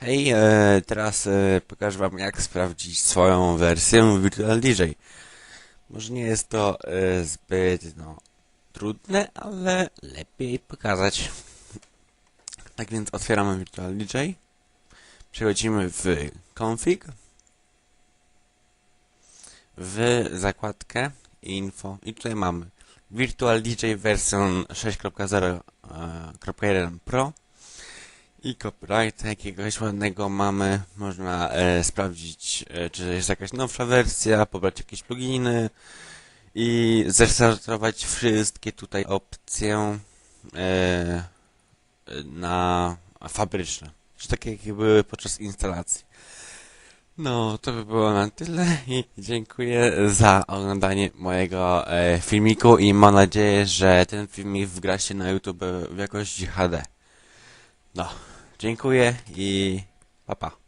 Hej, e, teraz e, pokażę wam jak sprawdzić swoją wersję Virtual DJ. Może nie jest to e, zbyt no, trudne, ale lepiej pokazać. Tak więc otwieramy Virtual DJ. Przechodzimy w config. W zakładkę info i tutaj mamy Virtual DJ wersję 6.0.1 Pro i copyright jakiegoś ładnego mamy. Można e, sprawdzić, e, czy jest jakaś nowsza wersja, pobrać jakieś pluginy i zrestartować wszystkie tutaj opcje e, na fabryczne. Czy takie, jakie były podczas instalacji. No, to by było na tyle i dziękuję za oglądanie mojego e, filmiku i mam nadzieję, że ten filmik wgra się na YouTube w jakości HD. No, dziękuję i pa pa.